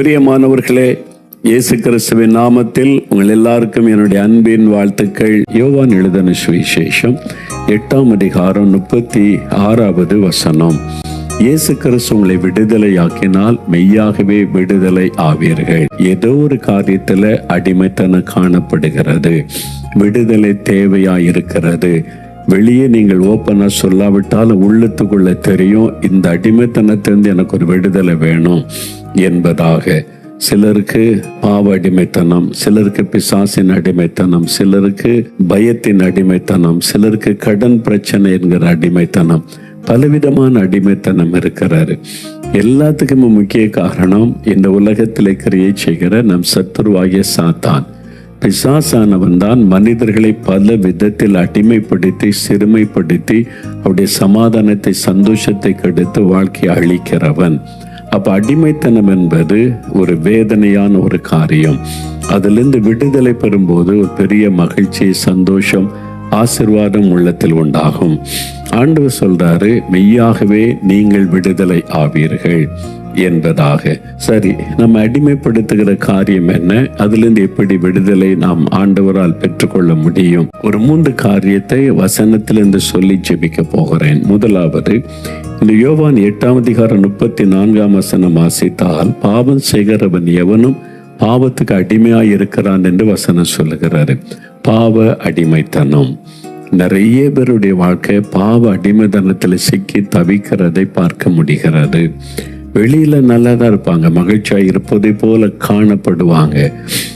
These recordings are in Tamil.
பிரியமானவர்களே இயேசு கிறிஸ்துவின் நாமத்தில் உங்கள் எல்லாருக்கும் என்னுடைய அன்பின் வாழ்த்துக்கள். யோவான் எழுதன சுவிசேஷம் எட்டாம் அதிகாரம் முப்பத்தி ஆறாவது வசனம். இயேசு கிறிஸ்து உங்களை விடுதலையாக்கினால் மெய்யாகவே விடுதலை ஆவீர்கள். ஏதோ ஒரு காரியத்துல அடிமைத்தனம் காணப்படுகிறது. விடுதலை தேவையா இருக்கிறது வெளியே நீங்கள் ஓப்பனாக சொல்லாவிட்டாலும் உள்ளத்துக்குள்ளே தெரியும் இந்த அடிமைத்தனத்திலிருந்து எனக்கு ஒரு விடுதலை வேணும். என்பதாக. சிலருக்கு பாவ அடிமைத்தனம் சிலருக்கு பிசாசின் அடிமைத்தனம் சிலருக்கு பயத்தின் அடிமைத்தனம் சிலருக்கு கடன் பிரச்சனை என்கிற அடிமைத்தனம். பலவிதமான அடிமைத்தனம் இருக்கிறாரு. எல்லாத்துக்குமே முக்கிய காரணம் இந்த உலகத்தில் கிரியை செய்கிற நம் சத்துருவாகிய சாத்தான். பிசாசானவன் தான் மனிதர்களை பல விதத்தில் அடிமைப்படுத்தி சிறுமைப்படுத்தி அவருடைய சமாதானத்தை சந்தோஷத்தை கெடுத்து வாழ்க்கையை அழிக்கிறவன். அப்ப அடிமைத்தனம் என்பது ஒரு வேதனையான ஒரு காரியம். அதிலிருந்து விடுதலை பெறும்போது ஒரு பெரிய மகிழ்ச்சி சந்தோஷம் ஆசிர்வாதம் உள்ளத்தில் உண்டாகும். ஆண்டவர் சொல்றாரு மெய்யாகவே நீங்கள் விடுதலை ஆவீர்கள். என்பதாக. சரி நம்ம அடிமைப்படுத்துகிற காரியம் என்ன? அதிலிருந்து எப்படி விடுதலை நாம் ஆண்டவரால் பெற்றுக்கொள்ள முடியும்? ஒரு மூன்று காரியத்தை வசனத்திலிருந்து சொல்லி ஜெபிக்க போகிறேன். முதலாவது இந்த யோவான் எட்டாம் அதிகாரம் முப்பத்தி நான்காம் வசனம் வாசித்தால் பாவம் செய்கிறவன் எவனும் பாவத்துக்கு அடிமையாய் இருக்கிறான் என்று வசனம் சொல்லுகிறாரு. பாவ அடிமைத்தனம். நிறைய பேருடைய வாழ்க்கை பாவ அடிமைத்தனத்தில் சிக்கி தவிக்கிறதை பார்க்க முடிகிறது. வெளியில நல்லா தான் இருப்பாங்க மகிழ்ச்சியா இருப்பதை போல காணப்படுவாங்க.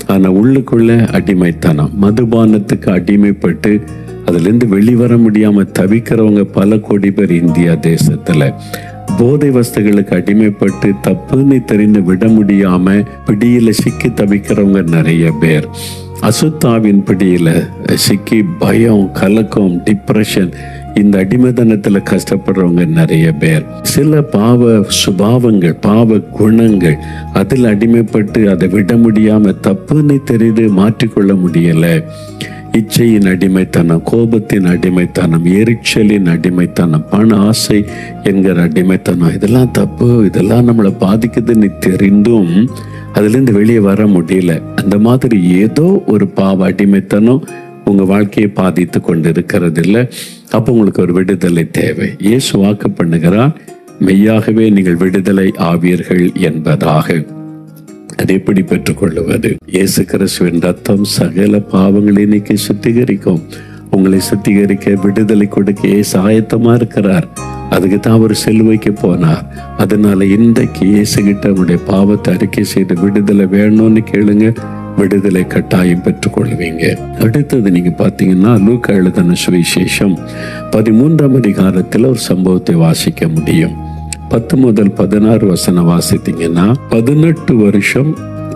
ஆனா உள்ளுக்குள்ள அடிமைத்தனம் மதுபானத்துக்கு அடிமைப்பட்டு அதுலேருந்து வெளிவர முடியாம தவிக்கிறவங்க பல கோடி பேர் இந்தியா தேசத்துல. போதை வஸ்துகளுக்கு அடிமைப்பட்டு தப்புன்னு தெரிந்து விட முடியாம பிடியில சிக்கி தவிக்கிறவங்க நிறைய பேர். அசுத்தாவின் பிடியில சிக்கி பயம் கலக்கம் டிப்ரெஷன் இந்த அடிமைத்தனத்துல கஷ்டப்படுறவங்க நிறைய பேர். சில பாவ சுபாவங்கள் பாவ குணங்கள் அதில் அடிமைப்பட்டு அதை விட முடியாம தப்புன்னு தெரிந்து மாற்றிக்கொள்ள முடியலை. இச்சையின் அடிமைத்தனம் கோபத்தின் அடிமைத்தனம் எரிச்சலின் அடிமைத்தனம் பண ஆசை என்கிற அடிமைத்தனம் இதெல்லாம் தப்பு இதெல்லாம் நம்மளை பாதிக்குதுன்னு தெரிந்தும் அதுலேருந்து வெளியே வர முடியல. அந்த மாதிரி ஏதோ ஒரு பாவ அடிமைத்தனம் உங்க வாழ்க்கையை பாதித்து கொண்டு இருக்கிறது இல்லை அப்போ உங்களுக்கு ஒரு விடுதலை தேவை. இயேசு வாக்கு பண்ணுகிறார் மெய்யாகவே நீங்கள் விடுதலை ஆவீர்கள் என்பதாக. அதை எப்படி பெற்றுக்கொள்ளுவது? இயேசு கிறிஸ்துவின் ரத்தம் சகல பாவங்களை நீக்கி சுத்திகரிக்கும். உங்களை சுத்திகரிக்க விடுதலை கொடுக்க இயேசு ஆயத்தமாக இருக்கிறார். அதுக்கு தான் அவர் செல்வைக்கு போனார். அதனால இன்றைக்கு இயேசுகிட்ட அவருடைய பாவத்தை அறிக்கை செய்து விடுதலை வேணும்னு கேளுங்க. விடுதலை கட்டாயம் பெற்றுக்கொள்வீங்க. அடுத்தது நீங்க பாத்தீங்கன்னா லூக்கா எழுதின சுவிசேஷம். பதிமூன்றாம் அதிகாரத்தில் ஒரு சம்பவத்தை வாசிக்க முடியும். பத்து முதல் பதினாறு வசனம் வாசித்தீங்கன்னா பதினெட்டு வருஷம்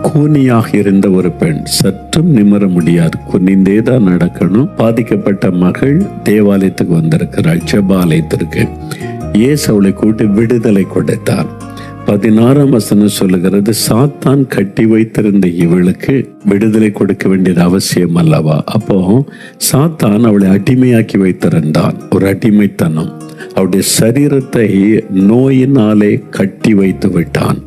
கூனியாக இருந்த ஒரு பெண் சற்றும் நிமிர முடியாது. குனிந்தே தான் நடக்கணும். பாதிக்கப்பட்ட மகள் தேவாலயத்துக்கு வந்திருக்கிறாள் ஜபாலயத்திற்கு. இயேசு அவளை கூட்டி விடுதலை கொடுத்தார் பதினாறாம் வசனம் சொல்லுகிறது சாத்தான் கட்டி வைத்திருந்த இவளுக்கு விடுதலை கொடுக்க வேண்டியது அவசியம் அல்லவா? அப்போ சாத்தான் அவளை அடிமையாக்கி வைத்திருந்தான். ஒரு அடிமைத்தனம். அவருடைய சரீரத்தை நோயினாலே கட்டி வைத்து விட்டான்.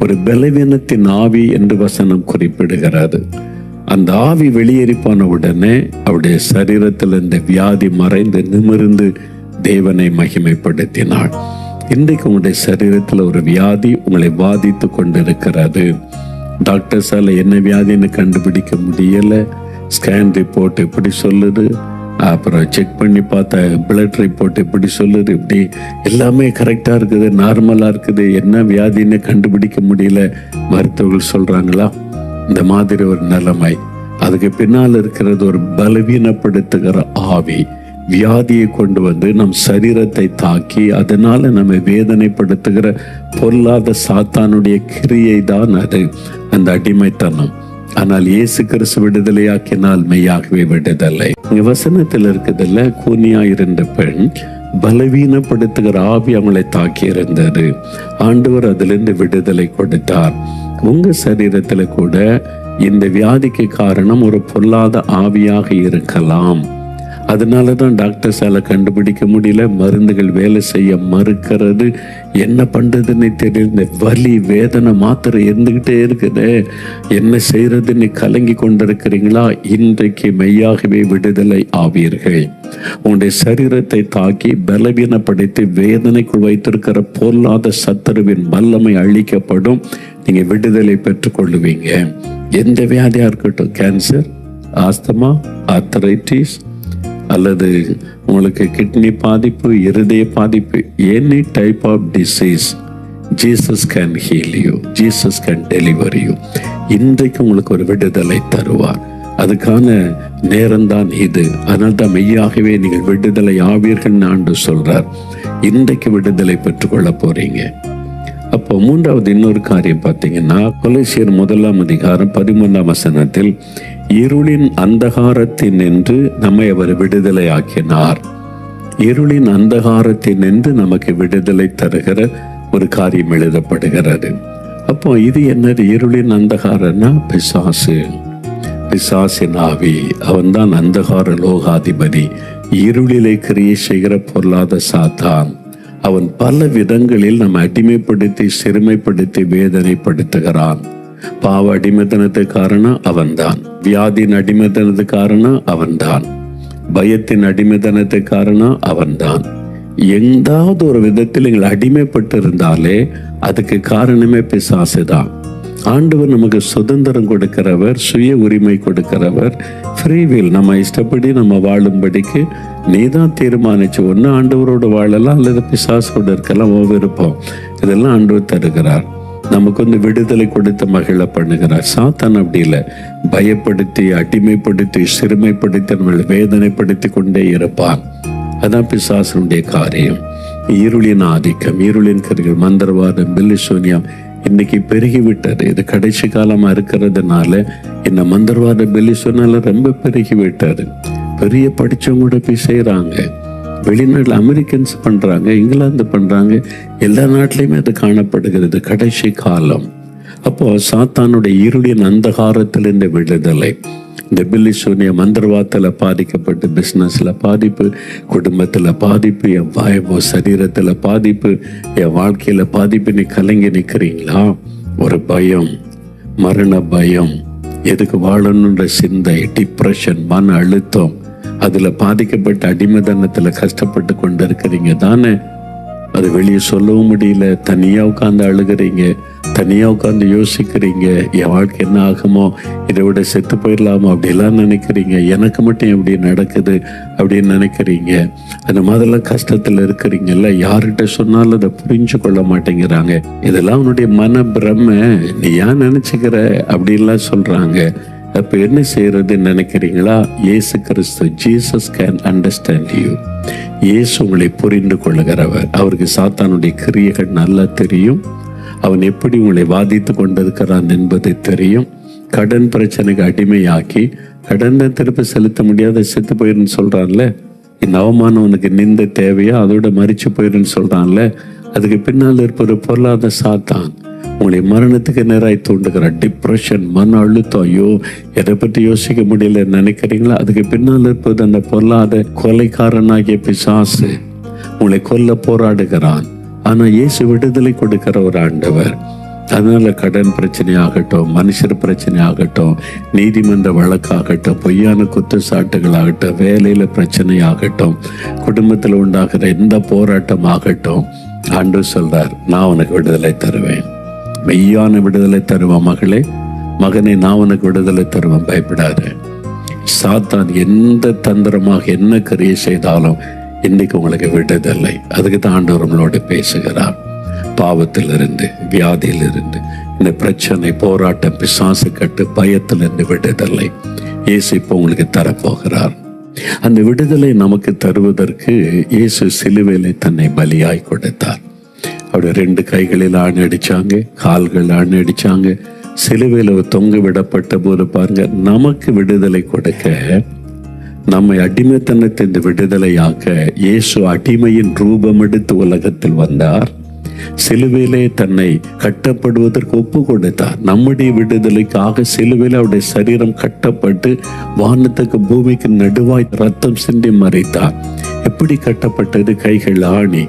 ஒரு பலவீனத்தின் ஆவி என்று வசனம் குறிப்பிடுகிறது. அந்த ஆவி வெளியேறி போன உடனே அவருடைய சரீரத்தில் இந்த வியாதி மறைந்து நிமிர்ந்து தேவனை மகிமைப்படுத்தினாள் இன்றைக்கு உங்களுடைய சரீரத்தில் ஒரு வியாதி உங்களை பாதித்து கொண்டிருக்கிறது. டாக்டர்ஸால் என்ன வியாதின்னு கண்டுபிடிக்க முடியலை. ஸ்கேன் ரிப்போர்ட் எப்படி சொல்லுது? அப்புறம் செக் பண்ணி பார்த்த பிளட் ரிப்போர்ட் எப்படி சொல்லுது? இப்படி எல்லாமே கரெக்டாக இருக்குது நார்மலாக இருக்குது. என்ன வியாதின்னு கண்டுபிடிக்க முடியல. மருத்துவர்கள் சொல்கிறாங்களா இந்த மாதிரி ஒரு நிலைமை. அதுக்கு பின்னால் இருக்கிறது ஒரு பலவீனப்படுத்துகிற ஆவி. வியாதியை கொண்டு வந்து நம் சரீரத்தை தாக்கி அதனால நம்ம வேதனைப்படுத்துகிற பொல்லாத சாத்தானுடைய கிரியை தான் அது. அந்த அடிமைத்தனம். ஆனால் இயேசு கிறிஸ்து விடுதலையாக்கினால் மெய்யாகவே விடுதலை. வசனத்தில் இருக்குதுல்ல கூனியா இருந்த பெண் பலவீனப்படுத்துகிற ஆவி அவளை தாக்கி இருந்தது. ஆண்டவர் அதிலிருந்து விடுதலை கொடுத்தார். உங்க சரீரத்துல கூட இந்த வியாதிக்கு காரணம் ஒரு பொல்லாத ஆவியாக இருக்கலாம். அதனால தான் டாக்டர்ஸால் கண்டுபிடிக்க முடியல. மருந்துகள் வேலை செய்ய மறுக்கிறது. என்ன பண்ணுறதுன்னு தெரியல. இந்த வலி வேதனை மாத்திரை இருந்துக்கிட்டே இருக்குது. என்ன செய்யறதுன்னு கலங்கி கொண்டிருக்கிறீங்களா? இன்றைக்கு மெய்யாகவே விடுதலை ஆவீர்கள். உங்களுடைய சரீரத்தை தாக்கி பலவீனப்படுத்தி வேதனைக்குள் வைத்திருக்கிற பொல்லாத சத்துருவின் வல்லமை அழிக்கப்படும். நீங்கள் விடுதலை பெற்றுக்கொள்ளுவீங்க. எந்த வியாதியாக இருக்கட்டும். கேன்சர் ஆஸ்தமா ஆர்த்தரைட்டிஸ் அல்லது உங்களுக்கு கிட்னி பாதிப்பு இருதய பாதிப்பு any type of disease Jesus can heal you Jesus can deliver you இன்றைக்கு உங்களுக்கு ஒரு விடுதலை தருவார். அதுக்கான நேரம்தான் இது. அதனால் தான் மெய்யாகவே நீங்கள் விடுதலை ஆவீர்கள் ஆண்டு சொல்றார். இன்றைக்கு விடுதலை பெற்றுக்கொள்ள போறீங்க. அப்போ மூன்றாவது இன்னொரு காரியம் பார்த்தீங்கன்னா கொலைசியர் முதலாம் அதிகாரம் பதிமூன்றாம் வசனத்தில் இருளின் அந்தகாரத்தில் நின்று நம்மை அவர் விடுதலை ஆக்கினார் இருளின் அந்தகாரத்தில் நின்று நமக்கு விடுதலை தருகிற ஒரு காரியம் எழுதப்படுகிறது. அப்போ இது என்னது? இருளின் அந்தகாரன்னா பிசாசு. பிசாசின் ஆவி அவன்தான் அந்தகார லோகாதிபதி. இருளிலே கிரியை செய்கிற பொருளாத சாத்தான். அவன் பல விதங்களில் நம்ம அடிமைப்படுத்தி சிறுமைப்படுத்தி வேதனைப்படுத்துகிறான். பாவ அடிமைத்தனத்துக்கு காரணம் அவன்தான். வியாதியின் அடிமைத்தனத்துக்கு காரணம் அவன்தான். பயத்தின் அடிமைத்தனத்துக்கு காரணம் அவன்தான். எந்தாவது ஒரு விதத்தில் எங்கள் அடிமைப்பட்டு இருந்தாலே அதுக்கு காரணமே பிசாசுதான். ஆண்டவர் நமக்கு சுதந்திரம் கொடுக்கிறவர் சுய உரிமை கொடுக்கிறவர். ஃப்ரீவில் நம்ம இஷ்டப்படி நம்ம வாழும்படிக்கு நீ தான் தீர்மானிச்சு ஒன்று ஆண்டவரோடு வாழலாம் அல்லது பிசாசோடு இருக்கலாம் ஓ விருப்பம் இதெல்லாம் ஆண்டவர் தருகிறார். நமக்கு வந்து விடுதலை கொடுத்து மகிழ பண்ணுகிறார். சாத்தான் அப்படி இல்லை. பயப்படுத்தி அடிமைப்படுத்தி சிறுமைப்படுத்தி நம்மளை வேதனைப்படுத்தி கொண்டே இருப்பான். அதான் பிசாசனுடைய காரியம். இருளின் ஆதிக்கம் இருளின் கருகள் மந்திரவாதம் பில்லிசோனியம் இன்னைக்கு பெருகிவிட்டது. இது கடைசி காலமா இருக்கிறதுனால இந்த மந்திரவாத பில்லிசோனால ரொம்ப பெருகிவிட்டது. பெரிய படிச்சவங்க கூட போய் செய்கிறாங்க வெளிநாட்டில் அமெரிக்கன்ஸ் பண்ணுறாங்க இங்கிலாந்து பண்ணுறாங்க எல்லா நாட்டிலையுமே அது காணப்படுகிறது. கடைசி காலம். அப்போ சாத்தானுடைய இருளின் அந்தகாரத்திலிருந்து விடுதலை. இந்த பில்லி சூனிய மந்திரவாதத்தில் பாதிக்கப்பட்டு பிஸ்னஸில் பாதிப்பு குடும்பத்தில் பாதிப்பு என் வாயமோ சரீரத்தில் பாதிப்பு என் வாழ்க்கையில் பாதிப்பு நீ கலங்கி நிற்கிறீங்களா ஒரு பயம் மரண பயம். எதுக்கு வாழணுன்ற சிந்தை டிப்ரெஷன் மன அழுத்தம். அதில் பாதிக்கப்பட்ட அடிமைதனத்தில் கஷ்டப்பட்டு கொண்டு இருக்கிறீங்க தானே? அது வெளியே சொல்லவும் முடியல. தனியா உட்காந்து அழுகிறீங்க. தனியா உட்காந்து யோசிக்கிறீங்க. என் வாழ்க்கை என்ன ஆகுமோ? இதை விட செத்து போயிடலாமோ? அப்படிலாம் நினைக்கிறீங்க. எனக்கு மட்டும் எப்படி நடக்குது அப்படின்னு நினைக்கிறீங்க. அந்த மாதிரிலாம் கஷ்டத்துல இருக்கிறீங்கல்ல. யார்கிட்ட சொன்னாலும் அதை புரிஞ்சு கொள்ள மாட்டேங்கிறாங்க. இதெல்லாம் உன்னுடைய மன பிரம்ம நீ ஏன் நினைச்சுக்கிற? அப்படின்லாம் சொல்றாங்க. அப்ப என்ன செய்யறதுன்னு நினைக்கிறீங்களா? இயேசு கிறிஸ்து ஜீசஸ் கேன் அண்டர்ஸ்டாண்ட் யூ இயேசு உங்களை புரிந்து கொள்ளுகிறவர். அவருக்கு சாத்தானுடைய கிரியைகள் நல்லா தெரியும். அவன் எப்படி உங்களை வாதித்து கொண்டிருக்கிறான் என்பது தெரியும். கடன் பிரச்சனைக்கு அடிமையாக்கி கடனை திருப்பி செலுத்த முடியாத செத்து போயிருன்னு சொல்றான்ல? இந்த அவமானம் உனக்கு நிந்த தேவையா? அதோட மறிச்சு போயிருன்னு சொல்றான்ல? அதுக்கு பின்னால் இருப்பது பொருளாதார சாத்தான். உங்களை மரணத்துக்கு நேராய் தூண்டுகிறார் டிப்ரெஷன் மன அழுத்தம் ஐயோ எதை பற்றி யோசிக்க முடியல நினைக்கிறீங்களா? அதுக்கு பின்னால் இருப்பது அந்த பொல்லாத கொலைக்காரனாகிய பிசாசு உங்களை கொல்ல போராடுகிறான். ஆனால் இயேசு விடுதலை கொடுக்கிற ஒரு ஆண்டவர். அதனால கடன் பிரச்சனை ஆகட்டும் மனுஷர் பிரச்சனை ஆகட்டும் நீதிமன்ற வழக்காகட்டும் பொய்யான குற்றச்சாட்டுகள் ஆகட்டும் வேலையில பிரச்சனை ஆகட்டும் குடும்பத்தில் உண்டாகிற எந்த போராட்டம் ஆகட்டும் ஆண்டு சொல்றார் நான் உனக்கு விடுதலை தருவேன். மெய்யான விடுதலை தருவான் மகளே. மகனை நான் உனக்கு விடுதலை தருவேன். பயப்படாத. சாத்தான் எந்த தந்திரமாக என்ன கரிய செய்தாலும் இன்னைக்கு உங்களுக்கு விடுதலை. அதுக்கு தான் ஆண்டவர் நம்மளோட பேசுகிறார். பாவத்திலிருந்து வியாதியிலிருந்து இந்த பிரச்சனை போராட்டம் பிசாசு கட்டு பயத்திலிருந்து விடுதலை. இயேசு இப்போ உங்களுக்கு தரப்போகிறார். அந்த விடுதலை நமக்கு தருவதற்கு இயேசு சிலுவையிலே தன்னை பலியாய் கொடுத்தார். அவருடைய ரெண்டு கைகளில் ஆணி அடிச்சாங்க கால்கள் ஆணி அடிச்சாங்க சிலுவையில் தொங்க விடப்பட்ட போது பாருங்க நமக்கு விடுதலை கொடுக்க நம்மை அடிமைத்தனத்தின் விடுதலையாக்க இயேசு அடிமையின் ரூபம் எடுத்து உலகத்தில் வந்தார் சிலுவையிலே தன்னை கட்டப்படுவதற்கு ஒப்பு கொடுத்தார் நம்முடைய விடுதலைக்காக சிலுவையில் அவருடைய சரீரம் கட்டப்பட்டு வானத்துக்கு பூமிக்கு நடுவாய் ரத்தம் சிந்தி மறைத்தார் எப்படி கட்டப்பட்டது கைகள் ஆணி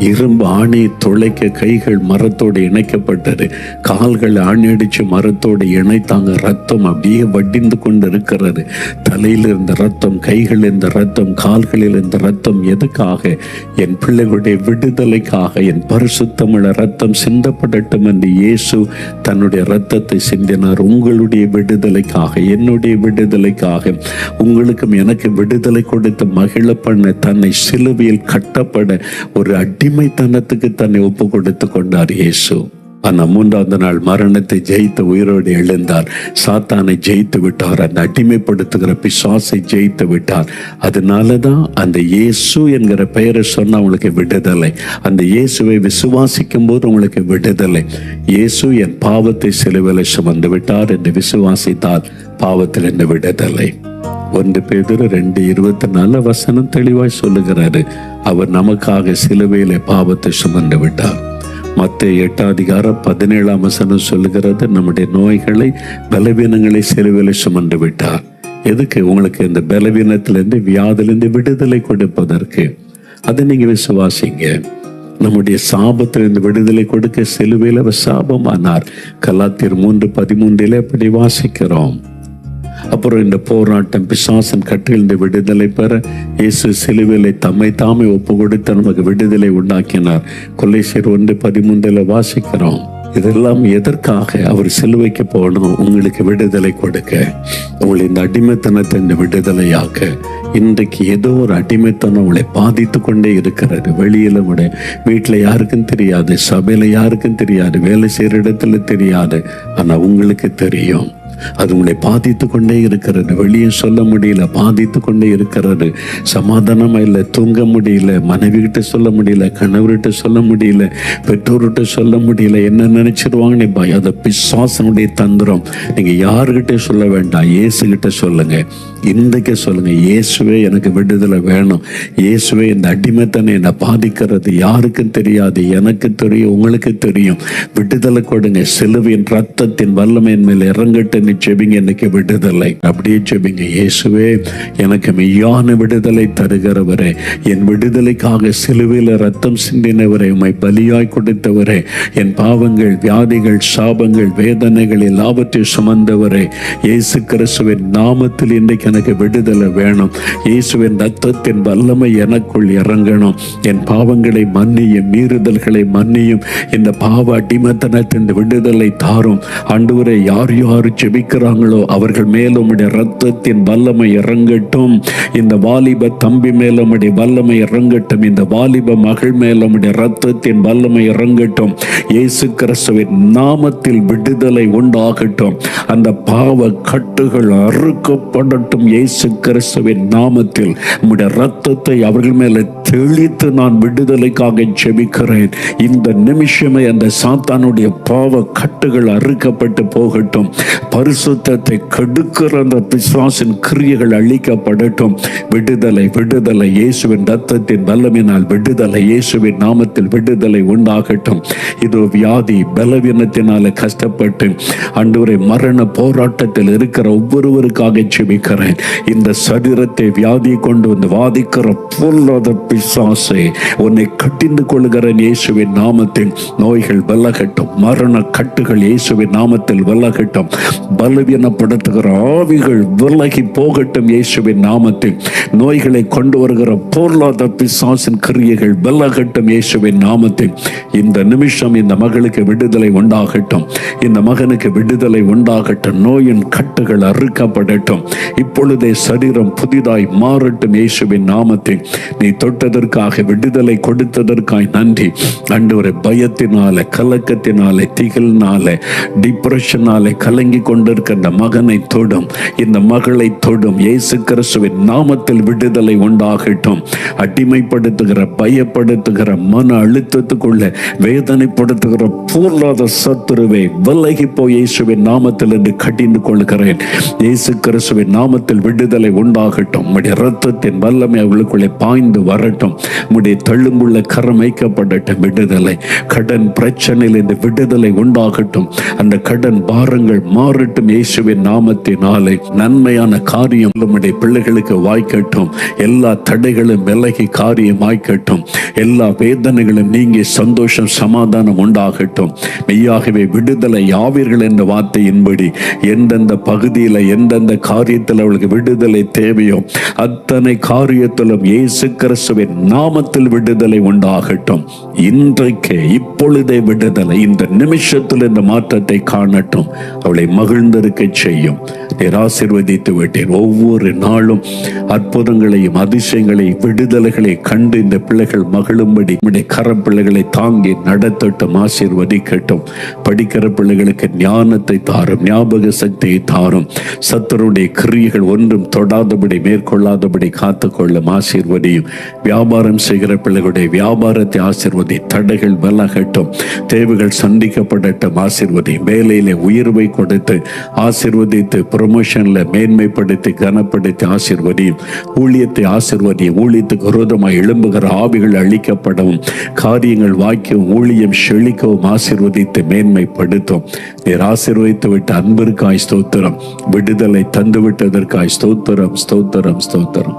இரும்பு ஆணி துளைக்க கைகள் மரத்தோடு இணைக்கப்பட்டது. கால்கள் ஆணி அடிச்சு மரத்தோடு இணைத்தாங்க ரத்தம் அப்படியே வடிந்து கொண்டு இருக்கிறது. தலையில் இருந்த ரத்தம் கைகள் இருந்த ரத்தம் கால்களில் இருந்த ரத்தம் எதுக்காக? என் பிள்ளைகளுடைய விடுதலைக்காக என் பரிசுத்தமிழ ரத்தம் சிந்தப்படட்டும் என்று இயேசு தன்னுடைய ரத்தத்தை சிந்தினார். உங்களுடைய விடுதலைக்காக என்னுடைய விடுதலைக்காக உங்களுக்கும் எனக்கு விடுதலை கொடுத்து மகிழ பண்ண தன்னை சிலுவையில் கட்டப்பட ஒரு அடி அடிமைத்தனத்துக்கு தன்னை ஒப்பு கொடுத்து கொண்டார் இயேசு. ஆனால் மூன்றாவது நாள் மரணத்தை ஜெயித்து உயிரோடு எழுந்தார். சாத்தானை ஜெயித்து விட்டார். அந்த அடிமைப்படுத்துகிற பிசாசை ஜெயித்து விட்டார். அதனால தான் அந்த இயேசு என்கிற பெயரை சொன்னால் உங்களுக்கு விடுதலை. அந்த இயேசுவை விசுவாசிக்கும் போது உங்களுக்கு விடுதலை. இயேசு என் பாவத்தை சிலுவையில் சுமந்து விட்டார் என்று விசுவாசித்தால் பாவத்தில் என்ன விடுதலை. ஒன்று பேதர் ரெண்டு இருபத்தி நாலு வசனம் தெளிவாய் சொல்லுகிறாரு. அவர் நமக்காக சிலுவையிலே பாவத்தை சுமந்து விட்டார். மத்த எட்டாம் அதிகாரம் பதினேழாம் வசனம் சொல்லுகிறது நம்முடைய நோய்களை பலவீனங்களை சிலுவையில சுமந்து விட்டார். எதுக்கு? உங்களுக்கு இந்த பலவீனத்திலிருந்து வியாதிலிருந்து விடுதலை கொடுப்பதற்கு. அதை நீங்க விசுவாசிங்க. நம்முடைய சாபத்திலிருந்து விடுதலை கொடுக்க சிலுவையில் சாபமானார். கலாத்தியர் மூன்று பதிமூன்றிலே அப்படி வாசிக்கிறோம். அப்புறம் இந்த போராட்டம் பிசாசன் கட்டிலிருந்து விடுதலை பெற இயேசு சிலுவிலை தம்மை தாமே ஒப்பு கொடுத்து நமக்கு விடுதலை உண்டாக்கினார். கொல்லேசியர் ஒன்று பதிமூன்றில் வாசிக்கிறோம். இதெல்லாம் எதற்காக அவர் சிலுவைக்கு போகணும்? உங்களுக்கு விடுதலை கொடுக்க. உங்களை இந்த அடிமைத்தனத்தை இந்த விடுதலையாக்க. இன்றைக்கு ஏதோ ஒரு அடிமைத்தனம் உங்களை பாதித்து கொண்டே இருக்கிறது. வெளியில கூட வீட்டில் யாருக்கும் தெரியாது சபையில யாருக்கும் தெரியாது வேலை செய்கிற இடத்துல தெரியாது. ஆனா உங்களுக்கு தெரியும். அது உங்களை பாதித்து கொண்டே இருக்கிறது. வெளியே சொல்ல முடியல பாதித்து கொண்டே இருக்கிறது. சமாதானமாக இல்லை தூங்க முடியல மனைவி கிட்ட சொல்ல முடியல கணவர்கிட்ட சொல்ல முடியல பெற்றோர்கிட்ட சொல்ல முடியல என்ன நினைச்சிருவாங்க பயம் அதை பிசாசனுடைய தந்திரம். நீங்க யாருகிட்ட சொல்ல வேண்டாம் இயேசு கிட்ட சொல்லுங்க. இன்றைக்கு சொல்லுங்க இயேசுவே எனக்கு விடுதலை வேணும். இயேசுவே இந்த அடிமைத்தனை என்னை பாதிக்கிறது. யாருக்கும் தெரியாது எனக்கு தெரியும் உங்களுக்கு தெரியும். விடுதலை கொடுங்க சிலுவையின் ரத்தத்தின் வல்லமையின் மேல் இறங்கட்டு நீ செபிங்க எனக்கு விடுதலை. அப்படியே செபிங்க இயேசுவே எனக்கு மெய்யான விடுதலை தருகிறவரே என் விடுதலைக்காக சிலுவையில் ரத்தம் சிந்தினவரே உமை பலியாய் கொடுத்தவரே என் பாவங்கள் வியாதிகள் சாபங்கள் வேதனைகள் எல்லாவற்றையும் சுமந்தவரே இயேசு கிறிஸ்துவின் நாமத்தில் இன்றைக்கு எனக்கு விடுதலை வேணும். இயேசுவின் ரத்தத்தின் வல்லமை எனக்குள் இறங்கணும். என் பாவங்களை மன்னியும் மீறுதல்களை மன்னியும் இந்த பாவ அடிமத்தனத்தின் விடுதலை தாரும். ஆண்டவரை யார் யார் செபி ஜெபிக்கிறாங்களோ அவர்கள் மேலும் ரத்தத்தின் வல்லமை இறங்கட்டும். இந்த வாலிப தம்பி மேலும் உடைய வல்லமை இறங்கட்டும். இந்த வாலிப மகள் மேலும் உடைய ரத்தத்தின் வல்லமை இறங்கட்டும். இயேசு கிறிஸ்துவின் நாமத்தில் விடுதலை உண்டாகட்டும். அந்த பாவ கட்டுகள் அறுக்கப்படட்டும். இயேசு கிறிஸ்துவின் நாமத்தில். நம்முடைய ரத்தத்தை அவர்கள் மேல தெளித்து நான் விடுதலைக்காக ஜெபிக்கிறேன். இந்த நிமிஷமே அந்த சாத்தானுடைய பாவ கட்டுகள் அறுக்கப்பட்டு போகட்டும். பரிசுத்தத்தை கெடுக்கிற அந்த பிசுவாசின் கிரியைகள் அழிக்கப்படட்டும். விடுதலை விடுதலை இயேசுவின் ரத்தத்தின் வல்லமினால் விடுதலை இயேசுவின் நாமத்தில் விடுதலை உண்டாகட்டும். இதோ வியாதி பலவீனத்தினால கஷ்டப்பட்டு அன்றுவரை மரண போராட்டத்தில் இருக்கிற ஒவ்வொருவருக்காக ஜெபிக்கிறேன். இந்த சரீரத்தை வியாதி கொண்டு வந்து வாதிக்கிற பொல்லாத பிசாசை உன்னை கட்டிந்து கொள்கிறேன் இயேசுவின் நாமத்தில் நோய்கள் விலகட்டும் மரண கட்டுகள் இயேசுவின் நாமத்தில் விலகட்டும் பலவீனப்படுத்துகிற ஆவிகள் விலகி போகட்டும் இயேசுவின் நாமத்தில். நோய்களை கொண்டு வருகிற பொருளாதார பிசாசின் கிரியைகள் விலகட்டும் இயேசுவின் நாமத்தில். இந்த நிமிஷம் இந்த மகளுக்கு விடுதலை உண்டாகட்டும். இந்த மகனுக்கு விடுதலை உண்டாகட்டும். நோயின் கட்டுகள் அறுக்கப்படட்டும். இப்பொழுதே சரீரம் புதிதாய் மாறட்டும் இயேசுவின் நாமத்தில். நீ தொட்ட தொட்டதற்காக விடுதலை கொடுத்ததற்காய் நன்றி. அன்று பயத்தினால கலக்கத்தினால திகழ்னால டிப்ரெஷனால கலங்கி கொண்டிருக்கின்ற மகனை தொடும். இந்த மகளை தொடும். இயேசு கிறிஸ்துவின் நாமத்தில் விடுதலை உண்டாகட்டும். அடிமைப்படுத்துகிற பயப்படுத்துகிற மன அழுத்தத்துக்குள்ள வேதனைப்படுத்துகிற பொருளாத சத்துருவை விலகி போய் இயேசுவின் நாமத்தில் என்று கடிந்து கொள்கிறேன். இயேசு கிறிஸ்துவின் நாமத்தில் விடுதலை உண்டாகட்டும். உம்முடைய ரத்தத்தின் வல்லமை அவளுக்குள்ளே பாய்ந்து வரட்டும். உண்டாகட்டும் உம்முடைய தள்ளுமுள்ள கரம் வைக்கப்படட்டும். விடுதலை. கடன் பிரச்சனையில் இந்த விடுதலை உண்டாகட்டும். அந்த கடன் பாரங்கள் மாறட்டும் இயேசுவின் நாமத்தினாலே. நன்மையான காரியம் நம்முடைய பிள்ளைகளுக்கு வாய்க்கட்டும். எல்லா தடைகளும் விலகி காரியம் வாய்க்கட்டும் எல்லா வேதனைகளும் நீங்கி சந்தோஷம் சமாதானம் உண்டாகட்டும். மெய்யாகவே விடுதலை யாவீர்கள் என்ற வார்த்தையின்படி எந்தெந்த பகுதியில் எந்தெந்த காரியத்தில் அவளுக்கு விடுதலை தேவையோ அத்தனை காரியத்திலும் இயேசு கிறிஸ்துவின் நாமத்தில் விடுதலை உண்டாகட்டும். இன்றைக்கே இப்பொழுதே விடுதலை இந்த நிமிஷத்தில் இந்த மாற்றத்தை காணட்டும். அவளை மகிழ்ந்திருக்க செய்யும். நீர் ஆசீர்வதித்து விட்டேன் ஒவ்வொரு நாளும் அற்புதங்களையும் அதிசயங்களையும் விடுதலைகளை கண்டு இந்த பிள்ளைகள் மகிழும்படி உம்முடைய கரப்பிள்ளைகளை தாங்கி நடத்தட்டும் ஆசிர்வதிக்கட்டும். படிக்கிற பிள்ளைகளுக்கு ஞானத்தை தாரும் ஞாபக சக்தியை தாரும். சத்தருடைய கிரியைகள் ஒன்றும் தொடாதபடி மேற்கொள்ளாதபடி காத்துக்கொள்ளும் ஆசீர்வதியும். வியாபாரம் செய்கிற பிள்ளைகளுடைய வியாபாரத்தை ஆசீர்வதி தடைகள் விலகட்டும். தேவைகள் சந்திக்கப்படட்டும் ஆசிர்வதி. வேலையில உயர்வை கொடுத்து ஆசிர்வதித்து ப்ரொமோஷன்ல மேன்மைப்படுத்தி கனப்படுத்தி ஆசிர்வதி. ஊழியத்தை ஆசிர்வதி. ஊழியத்துக்கு விரோதமாக எழும்புகிற ஆவிகள் அழிக்கப்படவும் காரியங்கள் வாக்கியம் ஊழியம் செழிக்கவும் ஆசிர்வதித்து மேன்மைப்படுத்தும். நீர் ஆசிர்வதித்து விட்ட அன்பிற்காய் ஸ்தோத்திரம். விடுதலை தந்துவிட்டதற்காய் ஸ்தோத்திரம் ஸ்தோத்திரம் ஸ்தோத்திரம்.